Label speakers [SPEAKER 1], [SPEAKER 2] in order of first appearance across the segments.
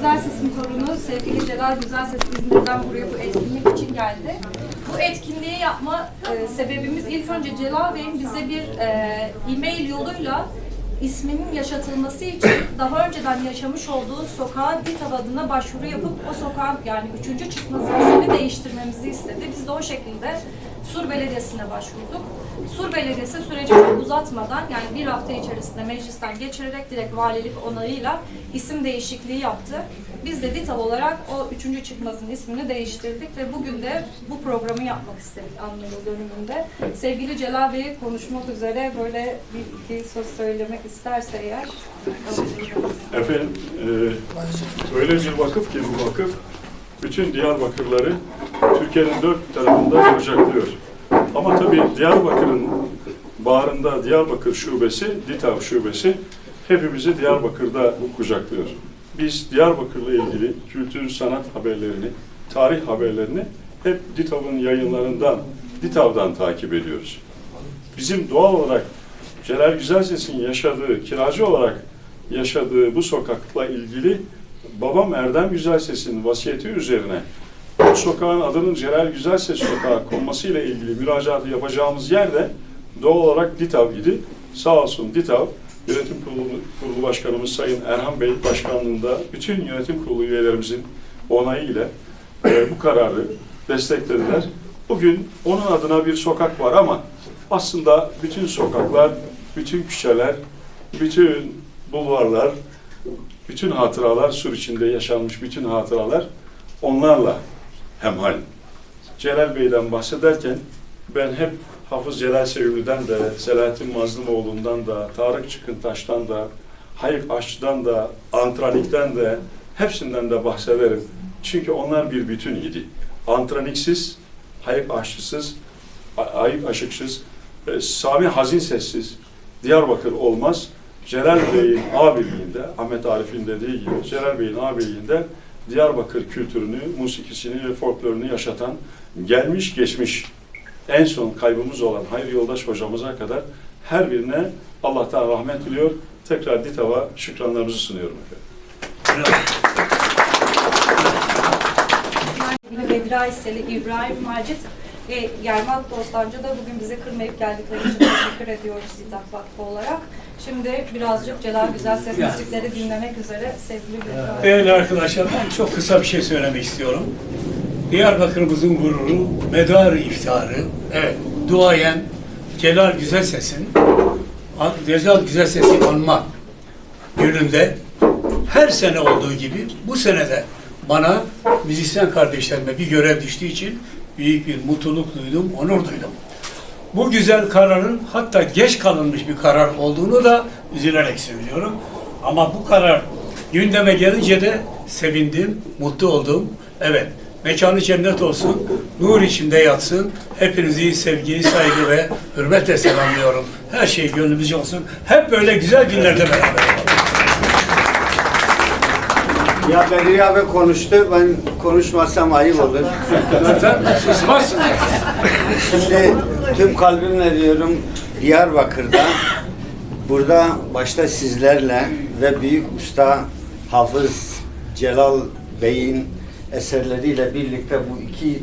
[SPEAKER 1] Güzel Ses'in torunu sevgili Celal Güzel Ses İzmir'den buraya bu etkinlik için geldi. Bu etkinliği yapma e, sebebimiz ilk önce Celal Bey'in bize bir e, e-mail yoluyla isminin yaşatılması için daha önceden yaşamış olduğu sokağın DİTAV adına başvuru yapıp o sokağın yani üçüncü çıkmasının ismini değiştirmemizi istedi. Biz de o şekilde Sur Belediyesi'ne başvurduk. Sur Belediyesi süreci çok uzatmadan yani bir hafta içerisinde meclisten geçirerek direkt valilik onayıyla isim değişikliği yaptı. Biz de DİTAV olarak o üçüncü çıkmazın ismini değiştirdik ve bugün de bu programı yapmak istedik Anlayıl dönümünde. Sevgili Celal Bey'i konuşmak üzere böyle bir iki söz söylemek isterse eğer.
[SPEAKER 2] Efendim, e, öyle bir vakıf ki bu vakıf, bütün Diyarbakırları Türkiye'nin dört tarafında kucaklıyor. Ama tabii Diyarbakır'ın bağrında Diyarbakır Şubesi, DİTAV Şubesi hepimizi Diyarbakır'da kucaklıyor. Biz Diyarbakır'la ilgili kültür, sanat haberlerini, tarih haberlerini hep DİTAV'ın yayınlarından, DİTAV'dan takip ediyoruz. Bizim doğal olarak Celal Güzelses'in yaşadığı, kiracı olarak yaşadığı bu sokakla ilgili babam Erdem Güzelses'in vasiyeti üzerine bu sokağın adının Celal Güzelses Sokağı konmasıyla ilgili müracaatı yapacağımız yerde doğal olarak DİTAV idi. Sağ olsun DİTAV, Yönetim Kurulu, Kurulu Başkanımız Sayın Erhan Bey Başkanlığında bütün yönetim kurulu üyelerimizin onayıyla e, bu kararı desteklediler. Bugün onun adına bir sokak var ama aslında bütün sokaklar, bütün küçeler, bütün bulvarlar, bütün hatıralar, sur içinde yaşanmış bütün hatıralar onlarla hemhal. Celal Bey'den bahsederken ben hep Hafız Celal Sevimli'den de, Selahattin Mazlumoğlu'ndan da, Tarık Çıkıntaş'tan da, Hayık Aşçı'dan da, Antranik'ten de, hepsinden de bahsederim. Çünkü onlar bir bütün idi. Antraniksiz, Hayık Aşçısız, Ayıp Aşıksız, e, Sami Hazin Sessiz, Diyarbakır olmaz. Celal Bey'in abiliğinde, Ahmet Arif'in dediği gibi Celal Bey'in abiliğinde Diyarbakır kültürünü, musikisini ve folklorunu yaşatan gelmiş geçmiş en son kaybımız olan Hayri Yoldaş hocamıza kadar her birine Allah'tan rahmet diliyor. Tekrar DİTAV'a şükranlarımızı sunuyorum efendim.
[SPEAKER 1] Bedri Aysel'i, İbrahim Macit ve Yermak Bostancı da bugün bizi kırmayıp geldikleri için teşekkür ediyoruz Zitat Vakfı olarak. Şimdi birazcık Celal Güzel Ses müzikleri dinlemek üzere sevgili Bedri Aysel.
[SPEAKER 3] Değerli arkadaşlar ben çok kısa bir şey söylemek istiyorum. Diyarbakır'ımızın gururu, medarı iftiharı, evet, duayen Celal Güzel Ses'in Celal Güzel Ses'i anma gününde her sene olduğu gibi bu senede bana müzisyen kardeşlerime bir görev düştüğü için büyük bir mutluluk duydum, onur duydum. Bu güzel kararın hatta geç kalınmış bir karar olduğunu da üzülerek söylüyorum. Ama bu karar gündeme gelince de sevindim, mutlu oldum. Evet, mekanı cennet olsun, nur içinde yatsın. Hepinizi sevgi, saygı ve hürmetle selamlıyorum. Her şey gönlümüzce olsun. Hep böyle güzel günlerde beraber olalım.
[SPEAKER 4] Ya Bedri abi konuştu, ben konuşmasam ayıp olur.
[SPEAKER 3] Zaten susmazsın.
[SPEAKER 4] Şimdi tüm kalbimle diyorum Diyarbakır'da, burada başta sizlerle ve büyük usta Hafız Celal Bey'in eserleriyle birlikte bu iki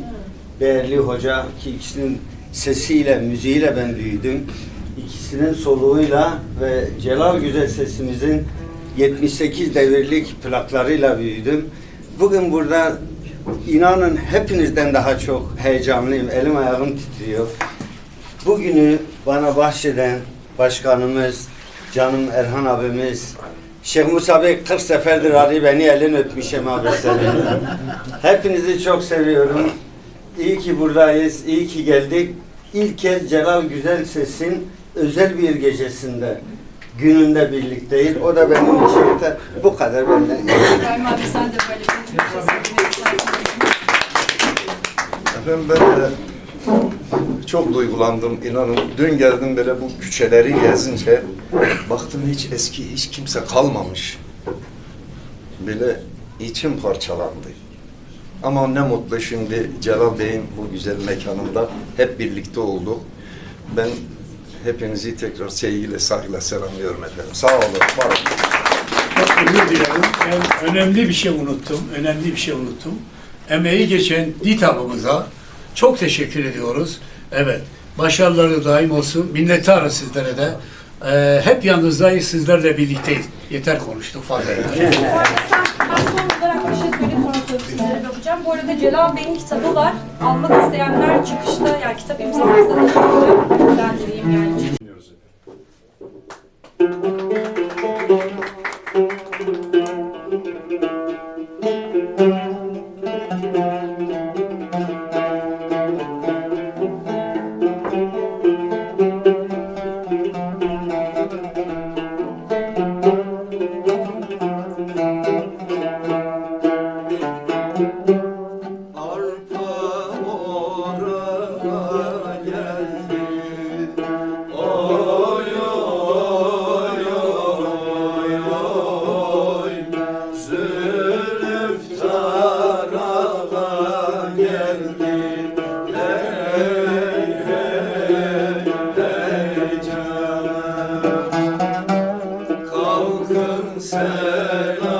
[SPEAKER 4] değerli hoca ki ikisinin sesiyle, müziğiyle ben büyüdüm. İkisinin soluğuyla ve Celal Güzel sesimizin 78 devirlik plaklarıyla büyüdüm. Bugün burada inanın hepinizden daha çok heyecanlıyım. Elim ayağım titriyor. Bugünü bana bahşeden başkanımız, canım Erhan abimiz, Şeyh Musa Bey 40 seferdir arıyor beni elini öpmüşüm abi senin. Hepinizi çok seviyorum. İyi ki buradayız, iyi ki geldik. İlk kez Celal Güzel Ses'in özel bir gecesinde, gününde birlikteyiz. O da benim için yeter. Bu kadar benden.
[SPEAKER 1] İbrahim abi sen de böyle bir.
[SPEAKER 5] Efendim ben de çok duygulandım inanın. Dün geldim böyle bu küçeleri gezince baktım hiç eski hiç kimse kalmamış. Böyle içim parçalandı. Ama ne mutlu şimdi Celal Bey'in bu güzel mekanında hep birlikte olduk. Ben hepinizi tekrar sevgiyle, saygıyla selamlıyorum efendim. Sağ olun, var olun.
[SPEAKER 3] Çok özür dilerim. Ben önemli bir şey unuttum, önemli bir şey unuttum. Emeği geçen DİTAB'ımıza çok teşekkür ediyoruz. Evet. Başarıları daim olsun. Minnettarız sizlere de. Ee, hep yalnızdayız. Sizlerle birlikteyiz. Yeter konuştuk fazla. yeter.
[SPEAKER 1] Bu arada son olarak bir şey söyleyeyim sonra soruları şey yapacağım. Bu arada Celal Bey'in kitabı var. Almak isteyenler çıkışta, yani kitap imzalarsa da çıkacak. Ben yani.
[SPEAKER 2] Selam.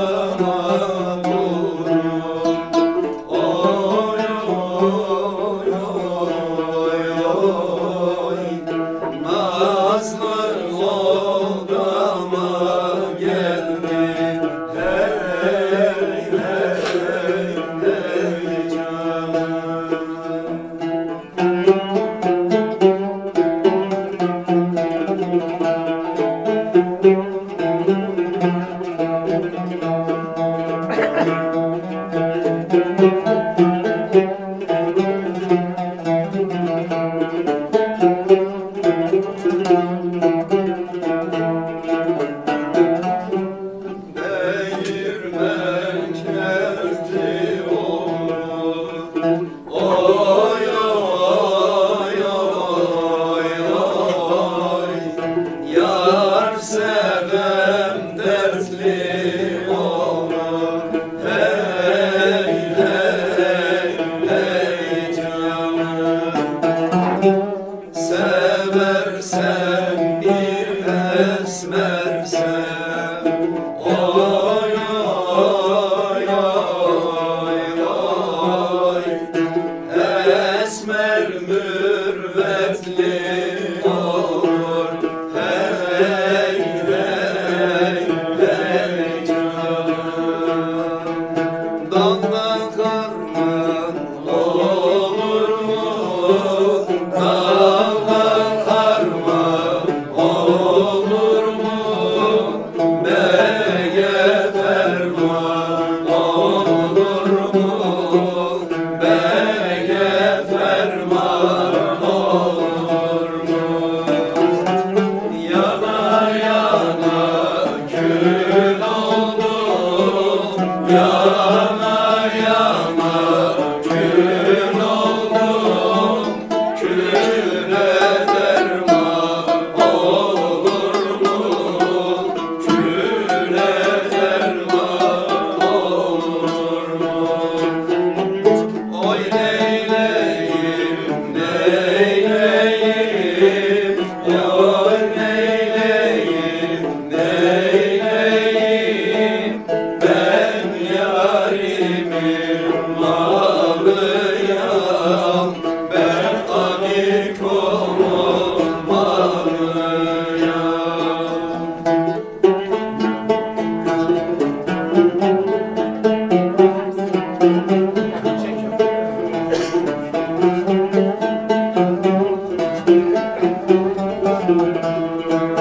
[SPEAKER 2] Allah.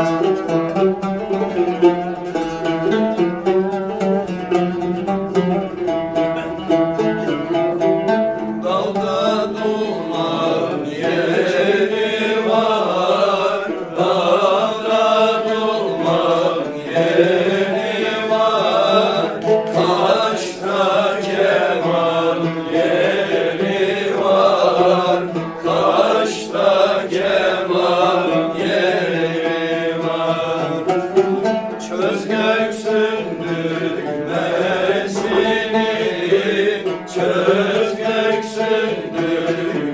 [SPEAKER 2] してきた Thank you.